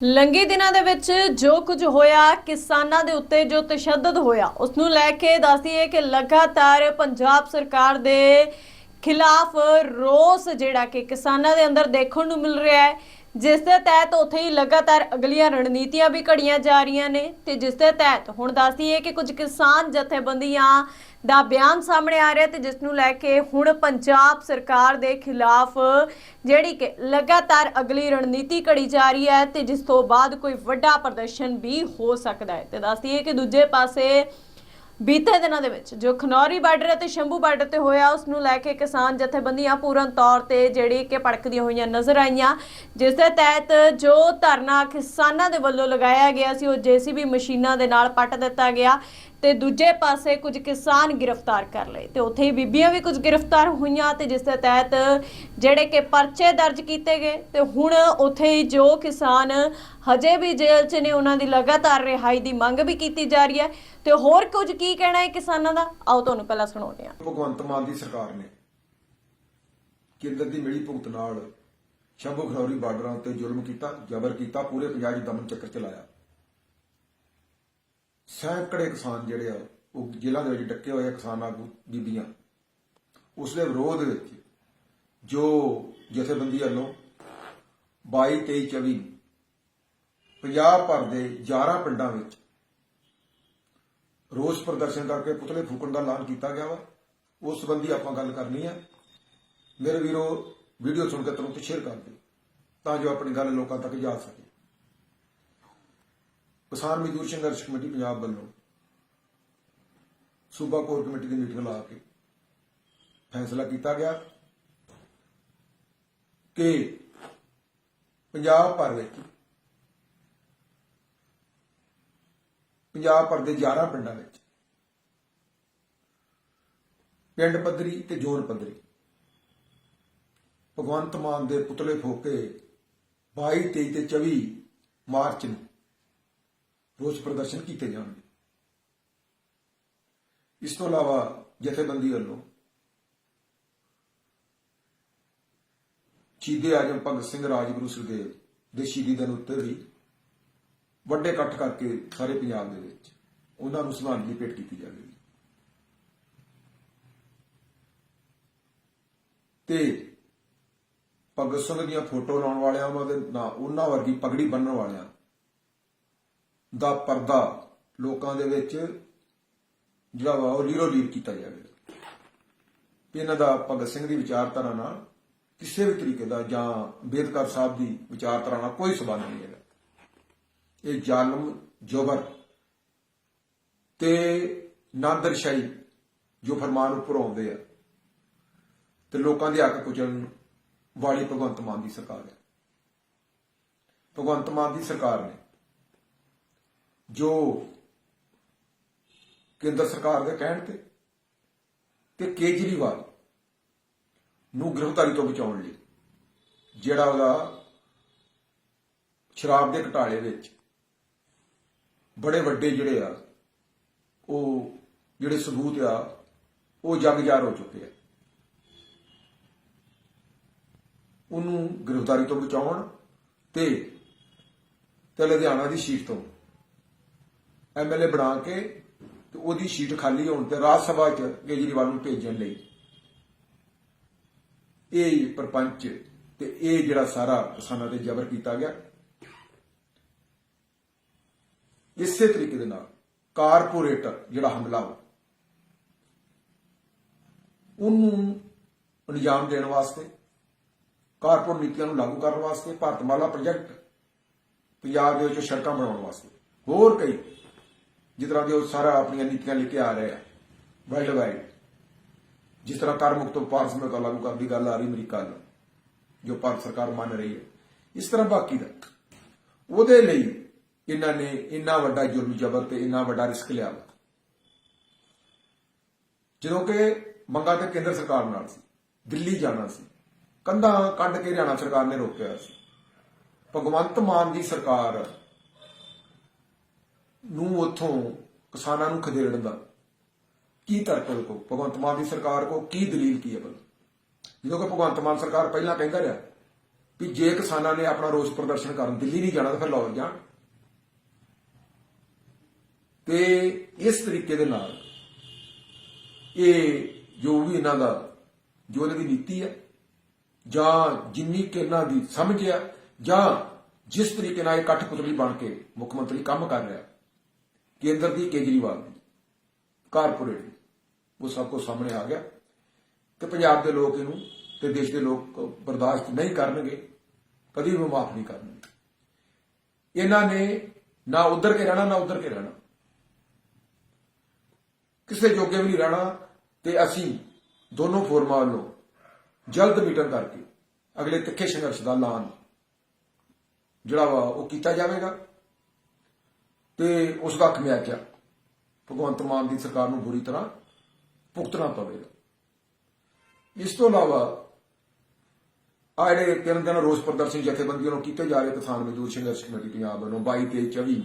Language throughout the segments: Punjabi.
ਲੰਗੀ ਦਿਨਾਂ ਦੇ ਵਿੱਚ ਜੋ ਕੁਝ ਹੋਇਆ, ਕਿਸਾਨਾਂ ਦੇ ਉੱਤੇ ਜੋ ਤਸ਼ੱਦਦ ਹੋਇਆ ਉਸ ਨੂੰ ਲੈ ਕੇ ਦੱਸਦੀਏ ਕਿ ਲਗਾਤਾਰ ਪੰਜਾਬ ਸਰਕਾਰ ਦੇ ਖਿਲਾਫ ਰੋਸ ਜਿਹੜਾ ਕਿ ਕਿਸਾਨਾਂ ਦੇ ਅੰਦਰ ਦੇਖਣ ਨੂੰ ਮਿਲ ਰਿਹਾ ਹੈ। ਜਿਸ ਦੇ ਤਹਿਤ ਉੱਥੇ ਹੀ ਲਗਾਤਾਰ ਅਗਲੀਆਂ ਰਣਨੀਤੀਆਂ ਵੀ ਘੜੀਆਂ ਜਾ ਰਹੀਆਂ ਨੇ ਤੇ ਜਿਸ ਦੇ ਤਹਿਤ ਹੁਣ ਦੱਸਦੀਏ ਕਿ ਕੁਝ ਕਿਸਾਨ ਜਥੇਬੰਦੀਆਂ ਦਾ ਬਿਆਨ ਸਾਹਮਣੇ ਆ ਰਿਹਾ ਤੇ ਜਿਸ ਨੂੰ ਲੈ ਕੇ ਹੁਣ ਪੰਜਾਬ ਸਰਕਾਰ ਦੇ ਖਿਲਾਫ ਜਿਹੜੀ ਕਿ ਲਗਾਤਾਰ ਅਗਲੀ ਰਣਨੀਤੀ ਘੜੀ ਜਾ ਰਹੀ ਹੈ ਤੇ ਜਿਸ ਤੋਂ ਬਾਅਦ ਕੋਈ ਵੱਡਾ ਪ੍ਰਦਰਸ਼ਨ ਵੀ ਹੋ ਸਕਦਾ ਹੈ। ਤੇ ਦੱਸਦੀਏ ਕਿ ਦੂਜੇ ਪਾਸੇ ਬੀਤੇ ਦਿਨਾਂ ਦੇ ਵਿੱਚ ਜੋ ਖਨੌਰੀ ਬਾਰਡਰ ਅਤੇ ਸ਼ੰਭੂ ਬਾਰਡਰ ਤੇ ਹੋਇਆ, ਉਸ ਨੂੰ ਲੈ ਕੇ ਕਿਸਾਨ ਜਥੇਬੰਦੀਆਂ ਪੂਰਨ ਤੌਰ ਤੇ ਜਿਹੜੀ ਕਿ ਭੜਕਦੀਆਂ ਹੋਈਆਂ ਨਜ਼ਰ ਆਈਆਂ, ਜਿਸ ਦੇ ਤਹਿਤ ਜੋ ਧਰਨਾ ਕਿਸਾਨਾਂ ਦੇ ਵੱਲੋਂ ਲਗਾਇਆ ਗਿਆ ਸੀ, ਉਹ ਜੀਸੀਬੀ ਮਸ਼ੀਨਾਂ ਦੇ ਨਾਲ ਪੱਟ ਦਿੱਤਾ ਗਿਆ। ਤੇ ਦੂਜੇ ਪਾਸੇ ਕੁਝ ਕਿਸਾਨ ਗ੍ਰਿਫਤਾਰ ਕਰ ਲਏ ਤੇ ਉੱਥੇ ਹੀ ਬੀਬੀਆਂ ਵੀ ਕੁਝ ਗ੍ਰਿਫਤਾਰ ਹੋਈਆਂ ਤੇ ਜਿਸ ਦੇ ਤਹਿਤ ਜਿਹੜੇ ਕਿ ਪਰਚੇ ਦਰਜ ਕੀਤੇ ਗਏ ਤੇ ਹੁਣ ਉੱਥੇ ਹੀ ਜੋ ਕਿਸਾਨ ਹਜੇ ਵੀ ਜੇਲ੍ਹ 'ਚ ਨੇ, ਉਹਨਾਂ ਦੀ ਲਗਾਤਾਰ ਰਿਹਾਈ ਦੀ ਮੰਗ ਵੀ ਕੀਤੀ ਜਾ ਰਹੀ ਹੈ। ਤੇ ਹੋਰ ਕੁਝ ਕੀ ਕਹਿਣਾ ਹੈ ਕਿਸਾਨਾਂ ਦਾ? ਆਓ ਤੁਹਾਨੂੰ ਪਹਿਲਾਂ ਸੁਣਾਉਂਦੇ ਹਾਂ। ਭਗਵੰਤ ਮਾਨ ਦੀ ਸਰਕਾਰ ਨੇ ਕੇਂਦਰ ਦੀ ਮਿਲੀ ਭੁਗਤ ਨਾਲ ਸ਼ੰਭੂ ਖਨੌਰੀ ਬਾਰਡਰਾਂ ਉੱਤੇ ਜ਼ੁਲਮ ਕੀਤਾ, ਜ਼ਬਰ ਕੀਤਾ, ਪੂਰੇ ਪੰਜਾਬ 'ਚ ਦਮਨ ਚੱਕਰ ਚਲਾਇਆ। ਸੈਂਕੜੇ ਕਿਸਾਨ ਜਿਹੜੇ ਆ, ਉਹ ਜ਼ਿਲ੍ਹਾ ਦੇ ਵਿੱਚ ਡੱਕੇ ਹੋਏ ਆ ਕਿਸਾਨ ਆਗੂ ਬੀਬੀਆਂ। ਉਸ ਦੇ ਵਿਰੋਧ ਵਿੱਚ ਜੋ ਜਥੇਬੰਦੀ ਵੱਲੋਂ 22 23 24 ਪੰਜਾਬ ਭਰ ਦੇ 11 ਪਿੰਡਾਂ ਵਿੱਚ ਰੋਸ ਪ੍ਰਦਰਸ਼ਨ ਕਰਕੇ ਪੁਤਲੇ ਫੂਕਣ ਦਾ ਐਲਾਨ ਕੀਤਾ ਗਿਆ ਵਾ। ਉਸ ਸੰਬੰਧੀ ਆਪਾਂ ਗੱਲ ਕਰਨੀ ਹੈ ਮੇਰੇ ਵੀਰੋ, ਵੀਡੀਓ ਸੁਣ ਕੇ ਤੁਰੰਤ ਸ਼ੇਅਰ ਕਰ ਦਿਓ ਤਾਂ ਜੋ ਆਪਣੀ ਗੱਲ ਲੋਕਾਂ ਤੱਕ ਜਾ ਸਕੇ। ਕਿਸਾਨ ਮਜ਼ਦੂਰ ਸੰਘਰਸ਼ ਕਮੇਟੀ ਪੰਜਾਬ ਵੱਲੋਂ ਸੂਬਾ ਕੋਰ ਕਮੇਟੀ ਦੀ ਮੀਟਿੰਗ ਲਾ ਕੇ ਫੈਸਲਾ ਕੀਤਾ ਗਿਆ ਕਿ ਪੰਜਾਬ ਭਰ ਵਿੱਚ ਪੰਜਾਬ ਭਰ ਦੇ 11 ਪਿੰਡਾਂ ਵਿੱਚ ਪਿੰਡ ਪੱਧਰੀ ਤੇ ਜ਼ੋਨ ਪੱਧਰੀ ਭਗਵੰਤ ਮਾਨ ਦੇ ਪੁਤਲੇ ਫੋਕੇ 22 23 ਤੇ 24 ਮਾਰਚ ਨੂੰ ਰੋਸ ਪ੍ਰਦਰਸ਼ਨ ਕੀਤੇ ਜਾਣਗੇ। ਇਸ ਤੋਂ ਇਲਾਵਾ ਜਥੇਬੰਦੀ ਵੱਲੋਂ ਸ਼ਹੀਦੇ ਆਜਮ ਭਗਤ ਸਿੰਘ ਰਾਜਗੁਰੂ ਸੁਖਦੇਵ ਦੇ ਸ਼ਹੀਦੀ ਦਿਨ ਉੱਤੇ ਵੀ ਵੱਡੇ ਇਕੱਠ ਕਰਕੇ ਸਾਰੇ ਪੰਜਾਬ ਦੇ ਵਿੱਚ ਉਹਨਾਂ ਨੂੰ ਸ਼ਰਧਾਂਜਲੀ ਭੇਟ ਕੀਤੀ ਜਾਵੇਗੀ। ਤੇ ਭਗਤ ਸਿੰਘ ਦੀਆਂ ਫੋਟੋ ਲਾਉਣ ਵਾਲਿਆਂ ਦੇ ਨਾ, ਉਹਨਾਂ ਵਰਗੀ ਪਗੜੀ ਬੰਨਣ ਵਾਲਿਆਂ ਦਾ ਪਰਦਾ ਲੋਕਾਂ ਦੇ ਵਿੱਚ ਜਿਹੜਾ ਵਾ ਉਹ ਲੀਰੋ ਲੀਰ ਕੀਤਾ ਜਾਵੇਗਾ ਵੀ ਇਹਨਾਂ ਦਾ ਭਗਤ ਸਿੰਘ ਦੀ ਵਿਚਾਰਧਾਰਾ ਨਾਲ ਕਿਸੇ ਵੀ ਤਰੀਕੇ ਦਾ ਜਾਂ ਅੰਬੇਦਕਰ ਸਾਹਿਬ ਦੀ ਵਿਚਾਰਧਾਰਾ ਨਾਲ ਕੋਈ ਸਬੰਧ ਨਹੀਂ ਹੈਗਾ। ਇਹ ਜ਼ਾਲਮ, ਜਬਰ ਤੇ ਨਾਦਰਸ਼ਾਹੀ ਜੋ ਫਰਮਾਨ ਉੱਪਰ ਆਉਂਦੇ ਆ ਤੇ ਲੋਕਾਂ ਦੇ ਹੱਕ ਕੁਚਲਣ ਵਾਲੀ ਭਗਵੰਤ ਮਾਨ ਦੀ ਸਰਕਾਰ ਹੈ। ਭਗਵੰਤ ਮਾਨ ਦੀ ਸਰਕਾਰ ਨੇ ਜੋ ਕੇਂਦਰ ਸਰਕਾਰ ਦੇ ਕਹਿਣ ਤੇ ਤੇ ਕੇਜਰੀਵਾਲ ਨੂੰ ਗ੍ਰਿਫਤਾਰੀ ਤੋਂ ਬਚਾਉਣ ਲਈ, ਜਿਹੜਾ ਉਹਦਾ ਸ਼ਰਾਬ ਦੇ ਘਟਾਲੇ ਵਿੱਚ ਬੜੇ ਵੱਡੇ ਜਿਹੜੇ ਆ, ਉਹ ਜਿਹੜੇ ਸਬੂਤ ਆ, ਉਹ ਜਗਜਾਰ ਹੋ ਚੁੱਕੇ ਆ। ਉਹਨੂੰ ਗ੍ਰਿਫਤਾਰੀ ਤੋਂ ਬਚਾਉਣ ਤੇ ਤੇ ਲੁਧਿਆਣਾ ਦੀ ਸੀਟ ਤੋਂ ਐਮਐਲਏ ਬਣਾ ਕੇ ਤੇ ਉਹਦੀ ਸੀਟ ਖਾਲੀ ਹੋਣ ਤੇ ਰਾਜ ਸਭਾ 'ਚ ਕੇਜਰੀਵਾਲ ਨੂੰ ਭੇਜਣ ਲਈ। ਇਹ ਪਰਪੰਚ ਤੇ ਇਹ ਜਿਹੜਾ ਸਾਰਾ ਕਿਸਾਨਾਂ ਤੇ ਜ਼ਬਰ ਕੀਤਾ ਗਿਆ। ਇਸੇ ਤਰੀਕੇ ਦੇ ਨਾਲ ਕਾਰਪੋਰੇਟਰ ਜਿਹੜਾ ਹਮਲਾ ਵਾ ਉਹਨੂੰ ਅੰਜਾਮ ਦੇਣ ਵਾਸਤੇ, ਕਾਰਪੋਰੇਟ ਨੀਤੀਆਂ ਨੂੰ ਲਾਗੂ ਕਰਨ ਵਾਸਤੇ ਭਾਰਤਮਾਲਾ ਪ੍ਰੋਜੈਕਟ ਪੰਜਾਬ ਦੇ ਵਿੱਚ ਸੜਕਾਂ ਬਣਾਉਣ ਵਾਸਤੇ, ਹੋਰ ਕਈ ਜਿਸ ਤਰ੍ਹਾਂ ਕਿ ਉਹ ਸਾਰਾ ਆਪਣੀਆਂ ਨੀਤੀਆਂ ਲੈ ਕੇ ਆ ਰਿਹਾ ਆ ਵਰਲਡ ਵਾਈਡ ਜਿਸ ਤਰ੍ਹਾਂ ਕਰ ਮੁਕਤ ਭਾਰਤ ਸਮਝੌਤਾ ਲਾਗੂ ਕਰਨ ਦੀ ਗੱਲ ਆ ਰਹੀ ਅਮਰੀਕਾ ਨਾਲ ਜੋ ਭਾਰਤ ਸਰਕਾਰ ਮੰਨ ਰਹੀ ਹੈ। ਇਸ ਤਰ੍ਹਾਂ ਬਾਕੀ ਦਾ, ਉਹਦੇ ਲਈ ਇਹਨਾਂ ਨੇ ਇੰਨਾ ਵੱਡਾ ਜ਼ੁਲਮ ਜ਼ਬਰ ਤੇ ਇੰਨਾ ਵੱਡਾ ਰਿਸਕ ਲਿਆ ਵਾ। ਜਦੋਂ ਕਿ ਮੰਗਾ ਤੇ ਕੇਂਦਰ ਸਰਕਾਰ ਨਾਲ ਸੀ, ਦਿੱਲੀ ਜਾਣਾ ਸੀ, ਕੰਧਾਂ ਕੱਢ ਕੇ ਹਰਿਆਣਾ ਸਰਕਾਰ ਨੇ ਰੋਕਿਆ ਸੀ। ਭਗਵੰਤ ਮਾਨ ਦੀ ਸਰਕਾਰ ਨੂੰ ਉਥੋਂ ਕਿਸਾਨਾਂ ਨੂੰ ਖਦੇੜਨ ਦਾ ਕੀ ਤਰਕ ਕੋ ਭਗਵੰਤ ਮਾਨ ਦੀ ਸਰਕਾਰ ਕੋ ਕੀ ਦਲੀਲ ਕੀ ਹੈ ਬਲ ਜਦੋਂ ਕਿ ਭਗਵੰਤ ਮਾਨ ਸਰਕਾਰ ਪਹਿਲਾਂ ਕਹਿੰਦਾ ਰਿਹਾ ਵੀ ਜੇ ਕਿਸਾਨਾਂ ਨੇ ਆਪਣਾ ਰੋਸ ਪ੍ਰਦਰਸ਼ਨ ਕਰਨ ਦਿੱਲੀ ਨਹੀਂ ਜਾਣਾ ਤਾਂ ਫਿਰ ਲਾਹੌਰ ਜਾਣ। ਤੇ ਇਸ ਤਰੀਕੇ ਦੇ ਨਾਲ ਇਹ ਜੋ ਵੀ ਇਹਨਾਂ ਦਾ, ਜੋ ਇਹਨਾਂ ਦੀ ਨੀਤੀ ਹੈ, ਜਾਂ ਜਿੰਨੀ ਕਿ ਇਹਨਾਂ ਦੀ ਸਮਝ ਹੈ ਜਾਂ ਜਿਸ ਤਰੀਕੇ ਨਾਲ ਇਹ ਕਠਪੁਤਲੀ ਬਣ ਕੇ ਮੁੱਖ ਮੰਤਰੀ ਕੰਮ ਕਰ ਰਿਹਾ ਕੇਂਦਰ ਦੀ ਕੇਜਰੀਵਾਲ ਦੀ ਕਾਰਪੋਰੇਟ ਦੀ, ਉਹ ਸਭ ਕੁਝ ਸਾਹਮਣੇ ਆ ਗਿਆ ਤੇ ਪੰਜਾਬ ਦੇ ਲੋਕ ਇਹਨੂੰ ਤੇ ਦੇਸ਼ ਦੇ ਲੋਕ ਬਰਦਾਸ਼ਤ ਨਹੀਂ ਕਰਨਗੇ ਕਦੀ ਵੀ ਮਾਫ ਨਹੀਂ ਕਰਨਗੇ। ਇਹਨਾਂ ਨੇ ਨਾ ਉਧਰ ਕੇ ਰਹਿਣਾ ਨਾ ਉਧਰ ਕੇ ਰਹਿਣਾ। ਕਿਸੇ ਜੋਗੇ ਵੀ ਨਹੀਂ ਰਹਿਣਾ ਤੇ ਅਸੀਂ ਦੋਨੋਂ ਫੋਰਮਾਂ ਵੱਲੋਂ ਜਲਦ ਮੀਟਿੰਗ ਕਰਕੇ ਅਗਲੇ ਤਿੱਖੇ ਸੰਘਰਸ਼ ਦਾ ਐਲਾਨ ਜਿਹੜਾ ਵਾ ਉਹ ਕੀਤਾ ਜਾਵੇਗਾ। ਤੇ ਉਸ ਦਾ ਖਮਿਆਜਾ ਭਗਵੰਤ ਮਾਨ ਦੀ ਸਰਕਾਰ ਨੂੰ ਬੁਰੀ ਤਰ੍ਹਾਂ ਭੁਗਤਣਾ ਪਵੇਗਾ। ਇਸ ਤੋਂ ਇਲਾਵਾ ਆ ਜਿਹੜੇ ਤਿੰਨ ਦਿਨ ਰੋਸ ਪ੍ਰਦਰਸ਼ਨ ਜਥੇਬੰਦੀਆਂ ਨੂੰ ਕੀਤੇ ਜਾ ਰਹੇ ਕਿਸਾਨ ਮਜ਼ਦੂਰ ਸੰਘਰਸ਼ ਕਮੇਟੀ ਪੰਜਾਬ ਵੱਲੋਂ 22 23 24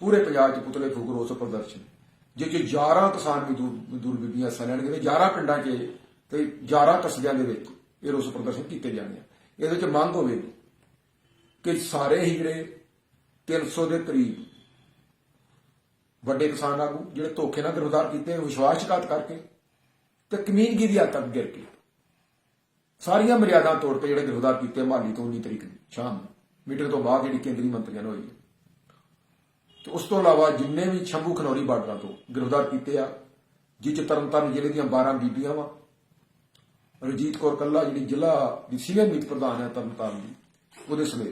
ਪੂਰੇ ਪੰਜਾਬ 'ਚ ਪੁਤਲੇ ਫੂਕ ਰੋਸ ਪ੍ਰਦਰਸ਼ਨ, ਜਿਹ 'ਚ 11 ਕਿਸਾਨ ਮਜ਼ਦੂਰ ਮਜ਼ਦੂਰ ਬੀਬੀਆਂ ਹਿੱਸਾ ਲੈਣਗੇ ਤੇ 11 ਪਿੰਡਾਂ 'ਚ ਤੇ 11 ਕਸਬਿਆਂ ਦੇ ਵਿੱਚ ਇਹ ਰੋਸ ਪ੍ਰਦਰਸ਼ਨ ਕੀਤੇ ਜਾਣੇ ਆ। ਇਹਦੇ 'ਚ ਮੰਗ ਹੋਵੇਗੀ ਕਿ ਸਾਰੇ ਹੀ ਜਿਹੜੇ 300 ਦੇ ਕਰੀਬ ਵੱਡੇ ਕਿਸਾਨ ਆਗੂ, ਜਿਹੜੇ ਧੋਖੇ ਨਾਲ ਗ੍ਰਿਫਤਾਰ ਕੀਤੇ ਵਿਸ਼ਵਾਸਘਾਤ ਕਰਕੇ ਤੇ ਕਮੀਨਗੀ ਦੀ ਹੱਦ ਤੱਕ ਗਿਰ ਕੇ। ਸਾਰੀਆਂ ਮਰਿਆਦਾ ਤੋੜ ਕੇ ਜਿਹੜੇ ਗ੍ਰਿਫਤਾਰ ਕੀਤੇ ਮਾਲੀ ਤੋਂ 19 ਤਰੀਕ ਨੂੰ ਸ਼ਾਮ ਨੂੰ ਤੋਂ ਬਾਅਦ ਜਿਹੜੀ ਕੇਂਦਰੀ ਮੰਤਰੀਆਂ ਨਾਲ ਹੋਈ ਤੇ ਉਸ ਤੋਂ ਇਲਾਵਾ ਜਿੰਨੇ ਵੀ ਸ਼ੰਭੂ ਖਨੌਰੀ ਬਾਰਡਰਾਂ ਤੋਂ ਗ੍ਰਿਫਤਾਰ ਕੀਤੇ ਆ ਜਿਹ ਚ ਤਰਨਤਾਰਨ ਜ਼ਿਲ੍ਹੇ ਦੀਆਂ 12 ਬੀਬੀਆਂ ਵਾ ਰਜੀਤ ਕੌਰ ਕੱਲਾ, ਜਿਹੜੀ ਜ਼ਿਲ੍ਹਾ ਦੀ ਸੀਨੀਅਰ ਮੀਤ ਪ੍ਰਧਾਨ ਹੈ ਤਰਨਤਾਰਨ ਦੀ, ਉਹਦੇ ਸਮੇਤ